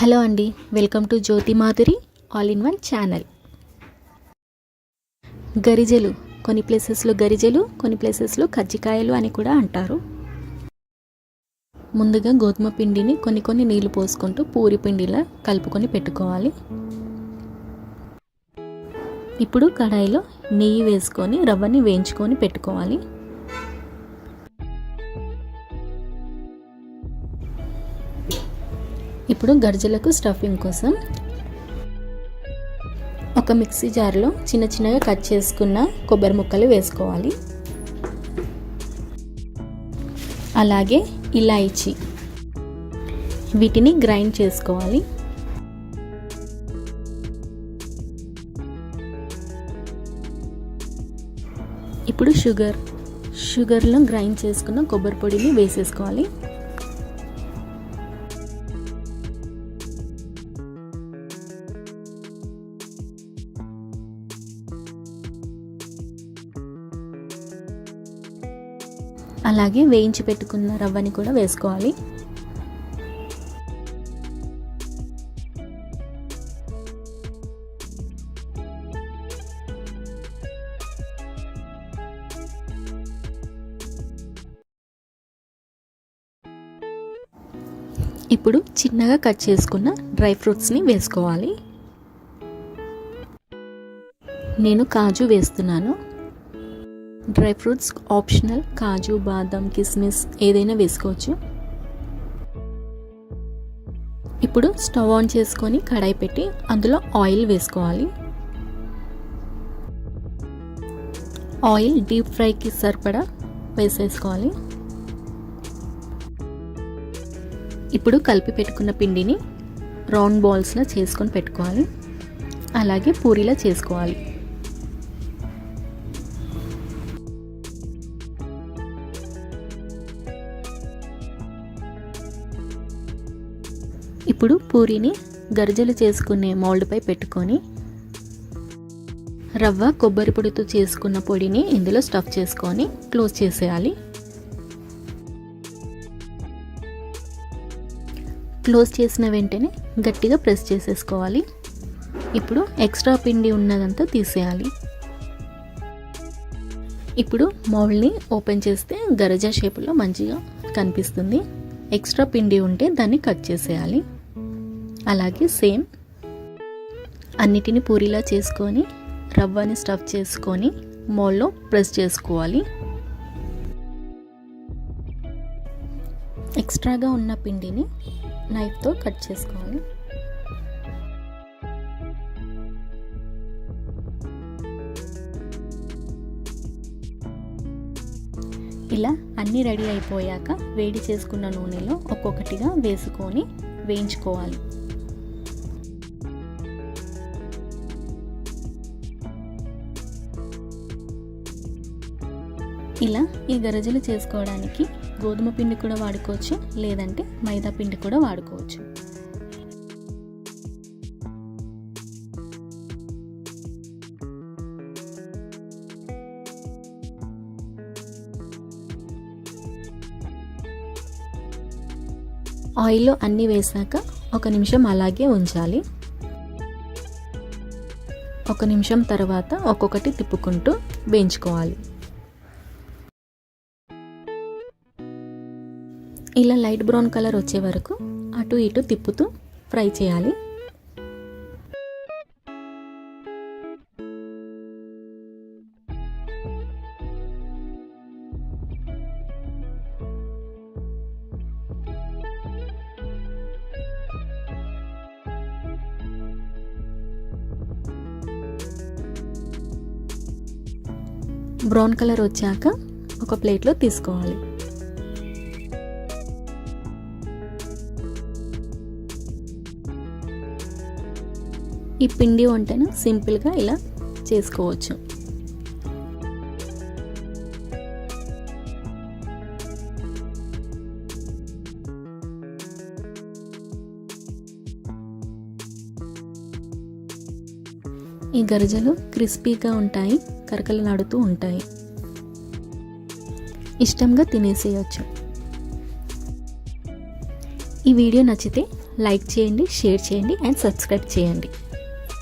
Hello అండి welcome to Jyothi Madhuri all in one channel. గరిజలు కొన్ని ప్లేసెస్లో గరిజలు కొన్ని ప్లేసెస్లో కజ్జికాయలు అని కూడా అంటారు. ముందుగా గోధుమ పిండిని కొన్ని కొన్ని నీళ్ళు పోసుకుంటూ పూరి పిండిలా కలుపుకొని పెట్టుకోవాలి. ఇప్పుడు కడాయిలో నెయ్యి వేసుకొని రవ్వని వేయించుకొని పెట్టుకోవాలి. ఇప్పుడు గర్జలకు స్టఫింగ్ కోసం ఒక మిక్సీ జార్లో చిన్న చిన్నగా కట్ చేసుకున్న కొబ్బరి ముక్కలు వేసుకోవాలి. అలాగే ఇలాయచి వీటిని గ్రైండ్ చేసుకోవాలి. ఇప్పుడు షుగర్ షుగర్లో గ్రైండ్ చేసుకున్న కొబ్బరి పొడిని వేసేసుకోవాలి. అలాగే వేయించి పెట్టుకున్న రవ్వని కూడా వేసుకోవాలి. ఇప్పుడు చిన్నగా కట్ చేసుకున్న డ్రై ఫ్రూట్స్ని వేసుకోవాలి. నేను కాజు వేస్తున్నాను. డ్రై ఫ్రూట్స్ ఆప్షనల్ కాజు బాదం కిస్మిస్ ఏదైనా వేసుకోవచ్చు. ఇప్పుడు స్టవ్ ఆన్ చేసుకొని కడాయి పెట్టి అందులో ఆయిల్ వేసుకోవాలి. ఆయిల్ డీప్ ఫ్రైకి సరిపడా వేసేసుకోవాలి. ఇప్పుడు కలిపి పెట్టుకున్న పిండిని రౌండ్ బాల్స్లో చేసుకొని పెట్టుకోవాలి. అలాగే పూరీలా చేసుకోవాలి. ఇప్పుడు పూరీని గరిజలు చేసుకునే మౌల్డ్పై పెట్టుకొని రవ్వ కొబ్బరి పొడితో చేసుకున్న పొడిని ఇందులో స్టఫ్ చేసుకొని క్లోజ్ చేసేయాలి. క్లోజ్ చేసిన వెంటనే గట్టిగా ప్రెస్ చేసేసుకోవాలి. ఇప్పుడు ఎక్స్ట్రా పిండి ఉన్నదంతా తీసేయాలి. ఇప్పుడు మౌల్డ్ని ఓపెన్ చేస్తే గరజా షేప్లో మంచిగా కనిపిస్తుంది. ఎక్స్ట్రా పిండి ఉంటే దాన్ని కట్ చేసేయాలి. అలాగే సేమ్. అన్నిటిని పూరిలా చేసుకొని రవ్వని స్టఫ్ చేసుకొని మోల్లో ప్రెస్ చేసుకోవాలి. ఎక్స్ట్రాగా ఉన్న పిండిని నైఫ్తో కట్ చేసుకోవాలి. ఇలా అన్నీ రెడీ అయిపోయాక వేడి చేసుకున్న నూనెలో ఒక్కొక్కటిగా వేసుకొని వేయించుకోవాలి. ఇలా ఈ గరజలు చేసుకోవడానికి గోధుమ పిండి కూడా వాడుకోవచ్చు లేదంటే మైదా పిండి కూడా వాడుకోవచ్చు. ఆయిల్లో అన్నీ వేసాక ఒక నిమిషం అలాగే ఉంచాలి. ఒక నిమిషం తర్వాత ఒక్కొక్కటి తిప్పుకుంటూ వేయించుకోవాలి. ఇలా లైట్ బ్రౌన్ కలర్ వచ్చే వరకు అటు ఇటు తిప్పుతూ ఫ్రై చేయాలి. బ్రౌన్ కలర్ వచ్చాక ఒక ప్లేట్లో తీసుకోవాలి. ఈ పిండి వంటను సింపుల్గా ఇలా చేసుకోవచ్చు. ఈ గరిజలు క్రిస్పీగా ఉంటాయి కరకలలాడుతూ ఉంటాయి. ఇష్టంగా తినేసేయచ్చు. ఈ వీడియో నచ్చితే లైక్ చేయండి షేర్ చేయండి అండ్ సబ్స్క్రైబ్ చేయండి.